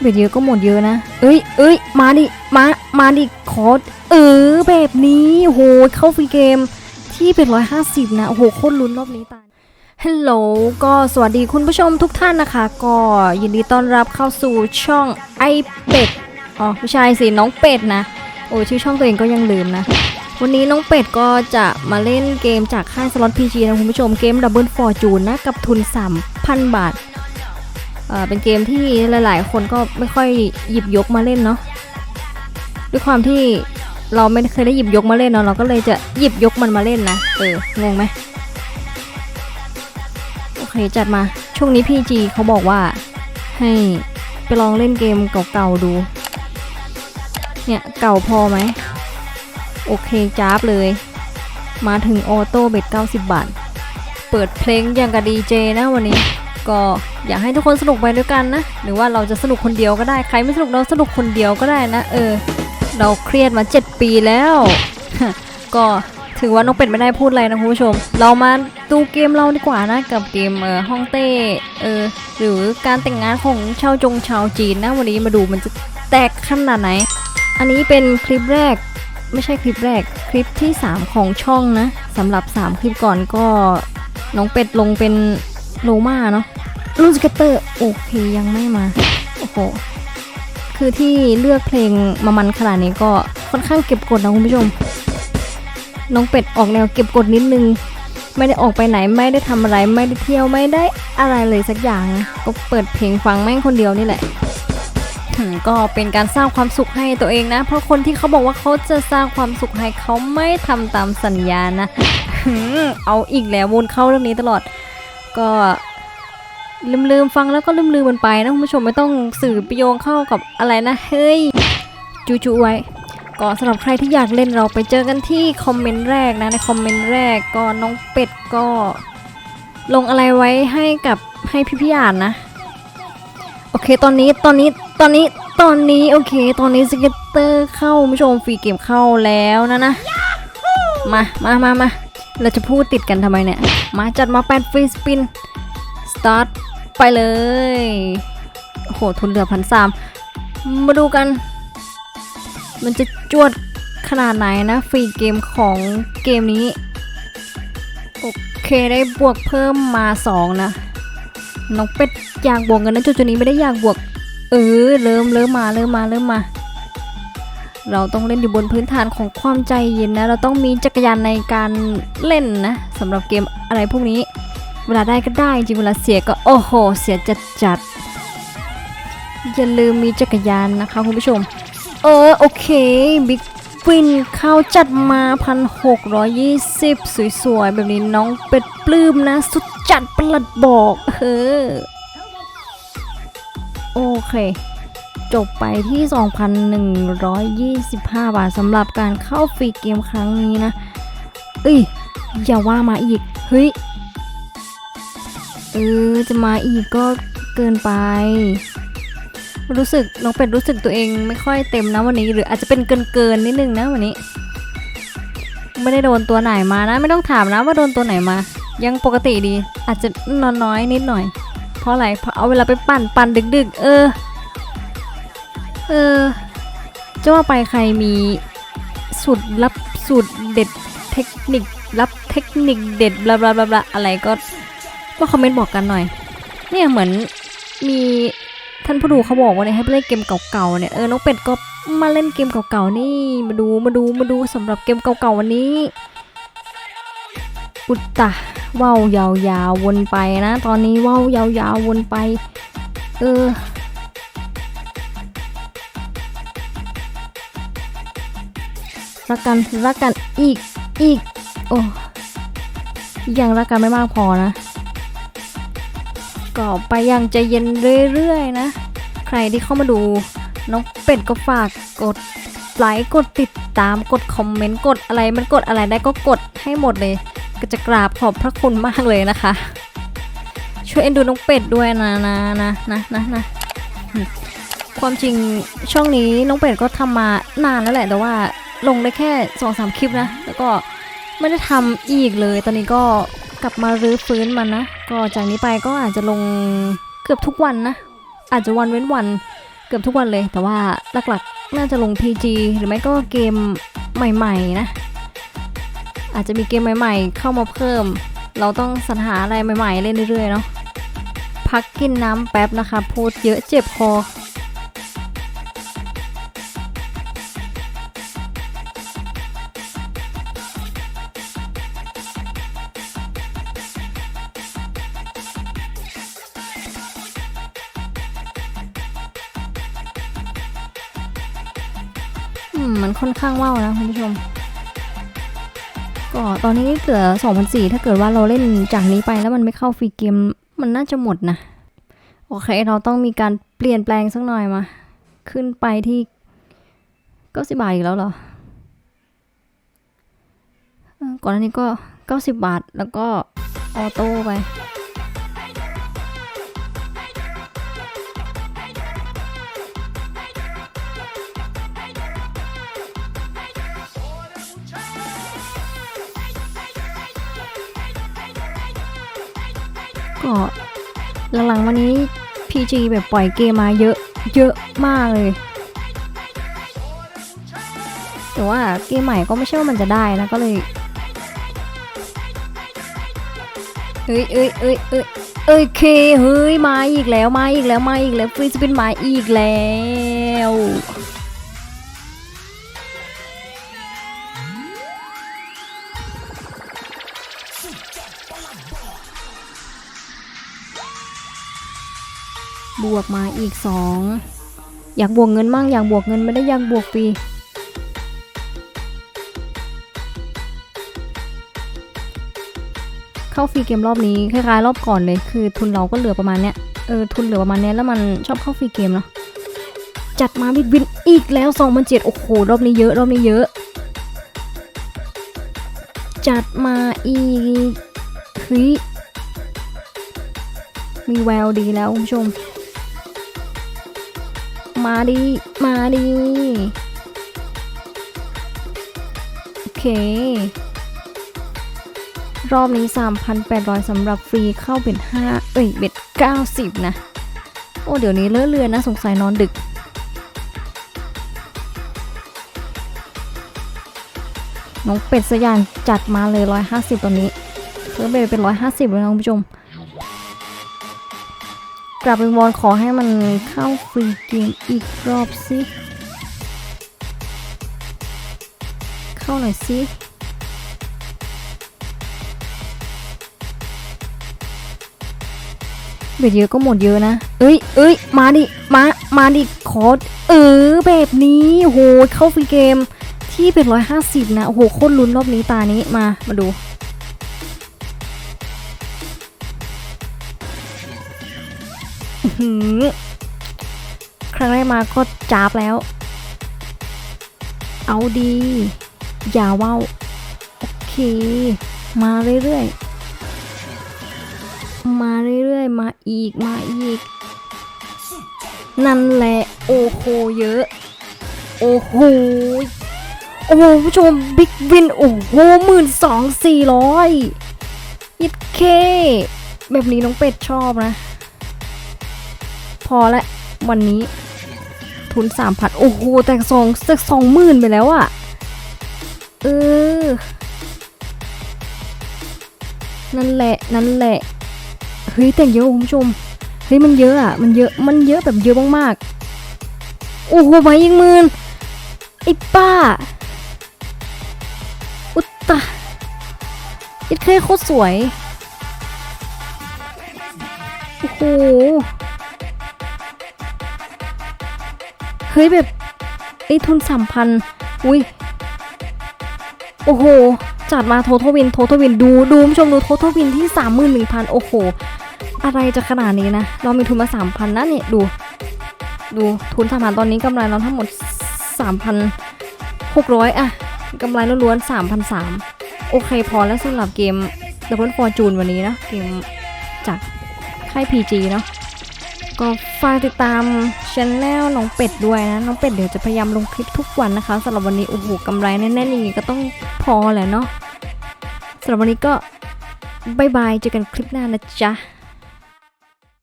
เบ็ดเยอะก็หมดเยอะนะ เอ้ยเอ้ยมาดิ มา มาดิ ขอ เออ แบบนี้โห เข้าฟรีเกมที่เป็นร้อยห้าสิบนะ โอ้โห โคตรลุ้นรอบนี้ตายฮัลโหล ก็สวัสดีคุณผู้ชมทุกท่านนะคะ ก็ยินดีต้อนรับเข้าสู่ช่องไอเป็ด อ๋อไม่ใช่สิน้องเป็ดนะ โอ้ยชื่อช่องตัวเองก็ยังลืมนะ วันนี้น้องเป็ดก็จะมาเล่นเกมจากค่ายสล็อตพีจีนะคุณผู้ชม เกมดับเบิลฟอร์จูนนะ กับทุน 3,000 บาท เป็นเกมที่หลาย ๆ คนก็ไม่ค่อยหยิบยกมาเล่นเนาะด้วยความที่เราไม่เคยได้หยิบยกมาเล่นเนาะเราก็เลยจะหยิบยกมันมาเล่นนะเอองงไหมโอเคจัดมาช่วงนี้พี่จีเขาบอกว่าให้ไปลองเล่นเกมเก่าๆดู เนี่ยเก่าพอไหมโอเคจ้าบเลย มาถึงออโต้เบ็ด90 บาท เปิดเพลงอย่างกับดีเจนะวันนี้ ก็อยากให้ทุกคนสนุกไปด้วยกันนะ หรือว่าเราจะสนุกคนเดียวก็ได้ ใครไม่สนุกเราสนุกคนเดียวก็ได้นะ เออ เราเครียดมา 7 ปีแล้ว ก็ถือว่าน้องเป็ดไม่ได้พูดอะไรนะคุณผู้ชม เรามาดูเกมเราดีกว่านะ กับเกมเออฮ่องเต้เออหรือการแต่งงานของชาวจงชาวจีนนะวันนี้มาดูมันจะแตกขนาดไหน อันนี้เป็นคลิปแรกไม่ใช่คลิปแรกคลิปที่ 3 ของช่องนะสำหรับ 3 คลิปก่อนก็น้องเป็ดลงเป็น โลมาเนาะลูสเกตเตอร์โอเคยังไม่มา โอ้โห คือที่เลือกเพลงมามันขนาดนี้ก็ค่อนข้างเก็บกดนะคุณผู้ชม น้องเป็ดออกแนวเก็บกดนิดนึง ไม่ได้ออกไปไหนไม่ได้ทำอะไรไม่ได้เที่ยวไม่ได้อะไรเลยสักอย่างก็เปิดเพลงฟังแม่งคนเดียวนี่แหละก็เป็นการสร้างความสุขให้ตัวเองนะ เพราะคนที่เขาบอกว่าเขาจะสร้างความสุขให้เขาไม่ทำตามสัญญานะ เอาอีกแล้ววนเข้าเรื่องนี้ตลอด ก็ลืมลืมฟังแล้วก็ลืมลืมมันไปนะคุณผู้ชมไม่ต้องสื่อไปโยงเข้ากับอะไรนะ เฮ้ย จูจูไว้ก็สำหรับใครที่อยากเล่นเราไปเจอกันที่คอมเมนต์แรกนะในคอมเมนต์แรกก็น้องเป็ดก็ ลงอะไรไว้ให้กับให้พี่พี่อ่านนะ โอเคตอนนี้ตอนนี้ตอนนี้ตอนนี้โอเค ตอนนี้สเก็ตเตอร์เข้าคุณผู้ชมฟรีเกมเข้าแล้วนะนะมามามามา เราจะพูดติดกันทำไมเนี่ย มาจัดมาแปดฟรีสปิน สตาร์ท ไปเลย โห ทุนเหลือพันสามมาดูกัน มันจะจวดขนาดไหนนะ ฟรีเกมของเกมนี้ โอเคได้บวกเพิ่มมา 2 นะน้องเป็ดอยากบวกเงินนะจุดๆนี้ไม่ได้อยากบวก เออ เริ่มเริ่มมาเริ่มมาเริ่มมา เราต้องเล่นอยู่บนพื้นฐานของความใจเย็นนะ เราต้องมีจักรยานในการเล่นนะสำหรับเกมอะไรพวกนี้ เวลาได้ก็ได้จริงเวลาเสียก็โอ้โห เสียจัดจัดอย่าลืมมีจักรยานนะคะคุณผู้ชม เออโอเคบิ๊กวินเข้าจัดมา 1,620 สวยๆ แบบนี้น้องเป็ดปลื้มนะ สุดจัดประหลัดบอกเออโอเค จบไปที่ 2,125 บาทสำหรับการเข้าฟรีเกมครั้งนี้นะ เอ้ย อย่าว่ามาอีก เฮ้ย เออ จะมาอีกก็เกินไป รู้สึกน้องเป็ดรู้สึกตัวเองไม่ค่อยเต็มนะวันนี้หรืออาจจะเป็นเกินเกินนิดนึงนะวันนี้ ไม่ได้โดนตัวไหนมานะ ไม่ต้องถามนะว่าโดนตัวไหนมา ยังปกติดี อาจจะนอนน้อยนิดหน่อย เพราะอะไรเพราะเอาเวลาไปปั่นปั่นดึกๆ เออ เออจะว่าไปใครมีสูตรลับสูตรเด็ดเทคนิคลับเทคนิคเด็ดบลาบลาบลาบลาอะไรก็มาคอมเมนต์บอกกันหน่อย เนี่ยเหมือนมีท่านผู้ดูเขาบอกว่าเนี่ยให้ไปเล่นเกมเก่าๆเนี่ยเออน้องเป็ดก็มาเล่นเกมเก่าๆนี่มาดูมาดูมาดูสำหรับเกมเก่าๆวันนี้ อุตตะว่าว ยาวๆวนไปนะ ตอนนี้ว่าว ยาวๆวนไป เออ รักกันรักกันอีกอีกโอ้ยังรักกันไม่มากพอนะก็ไปย่างใจเย็นเรื่อยๆนะ ใครที่เข้ามาดูน้องเป็ดก็ฝากกดไลค์กดติดตามกดคอมเมนต์กดอะไรมันกดอะไรได้ก็กดให้หมดเลย ก็จะกราบขอบพระคุณมากเลยนะคะ ช่วยเอ็นดูน้องเป็ดด้วยนะนะนะนะนะนะความจริงช่องนี้น้องเป็ดก็ทำมานานแล้วแหละแต่ว่า ลงได้แค่สองสามคลิปนะ แล้วก็ไม่ได้ทำอีกเลย ตอนนี้ก็กลับมารื้อฟื้นมันนะ ก็จากนี้ไปก็อาจจะลงเกือบทุกวันนะ อาจจะวันเว้นวันเกือบทุกวันเลย แต่ว่าหลักๆ น่าจะลง PG หรือไม่ก็เกมใหม่ๆนะ อาจจะมีเกมใหม่ๆ เข้ามาเพิ่ม เราต้องสรรหาอะไรใหม่ๆ เล่นเรื่อยๆเนาะพักกินน้ำแป๊บนะคะ พูดเยอะเจ็บคอ มันค่อนข้างว่าวนะคุณผู้ชม ก็ตอนนี้เหลือ2,004ถ้าเกิดว่าเราเล่นจากนี้ไปแล้วมันไม่เข้าฟรีเกม มันน่าจะหมดนะ โอเค เราต้องมีการเปลี่ยนแปลงสักหน่อยมา ขึ้นไปที่ก็สิบาทอีกแล้วเหรอเออก่อนหน้านี้ก็เก้าสิบบาทแล้วก็ออโต้ไป ก็หลังๆวันนี้ PG แบบปล่อยเกมมาเยอะเยอะมากเลย แต่ว่าเกมใหม่ก็ไม่ใช่ว่ามันจะได้นะก็เลยเอ้ยเอ้ยเอ้ยเอ้ยเอ้ยเคเฮ้ยมาอีกแล้วมาอีกแล้วมาอีกแล้วฟรีสปินมาอีกแล้ว บวกมาอีกสอยากบวกเงินมั่งอยากบวกเงินไม่ได้อยากบวกฟรีเข้าฟรีเกมรอบนี้คล้ายๆรอบก่อนเลย คือทุนเราก็เหลือประมาณเนี้ยเออทุนเหลือประมาณเนี้ยแล้วมันชอบเข้าฟรีเกมเนาะจัดมาบิดวินอีกแล้ว2 0 0โอ้โหรอบนี้เยอะรอบนี้เยอะ จัดมาอีกเฮ้ยมีแววดีแล้วคุณผู้ชม มาดีมาดีโอเค รอบนี้ 3,800สำหรับฟรีเข้าเบ็ด5เอ้ย เบ็ด90 นะ โอ้ เดี๋ยวนี้เลอะเลือนนะ สงสัยนอนดึก น้องเป็ดสยานจัดมาเลย 150 ตอนนี้เพิ่มไปเป็น 150แล้วนะคุณผู้ชม กลับไปวอนขอให้มันเข้าฟรีเกมอีกรอบสิเข้าหน่อยสิเบ็ดเยอะก็หมดเยอะนะ เอ้ย เอ้ย มาดิ มา มาดิ ขอ เออ แบบนี้ โห เข้าฟรีเกมที่เป็นร้อยห้าสิบนะ โห โคตรลุ้นรอบนี้ตานี้ มา มาดู หือ ครั้งแรกมาก็จับแล้ว เอาดี อย่าว่าวโอเค มาเรื่อยๆ มาเรื่อยๆ มาอีก มาอีก นั่นแหละ โอ้โห เยอะ โอ้โห โอ้โหผู้ชม บิ๊กวิน โอ้โหหมื่นสองสี่ร้อยยิดเค แบบนี้น้องเป็ดชอบนะ พอละวันนี้ ทุนสามพันโอ้โหแต่สองแต่สองหมื่นไปแล้วอะ่ะเออ นั่นแหละนั่นแหละ เฮ้ยแต่งเยอะคุณผู้ชม เฮ้ยมันเยอะอะมันเยอะมันเยอะแบบเยอะมากๆ โอ้โหมาอีกหมื่นไอ้ป้า อุตตะอิดเคยโคตรสวย โอ้โห ฮ้ยแบบไอ้ทุนสามพันอุ้ย โอ้โห จัดมาโททวินโททวินดูดูผู้ชมดูโททวินที่สามหมื่นหนึ่งพันโอ้โห อะไรจะขนาดนี้นะ เรามีทุนมาสามพันนะเนี่ยดู ดูทุนสามพันตอนนี้กำไรเราทั้งหมดสามพันหกร้อยอะกำไรล้วนๆสามพันสามโอเคพอแล้วสำหรับเกม Double Fortune วันนี้นะ เกมจากค่าย PG เนาะ ก็ฝากติดตามช anel น้องเป็ดด้วยนะ น้องเป็ดเดี๋ยวจะพยายามลงคลิปทุกวันนะคะสำหรับวันนี้โอ้โหกำไรแน่ๆอย่างนี้ก็ต้องพอแหละเนาะสำหรับวันนี้ก็บายบายเจอกันคลิปหน้านะจ๊ะ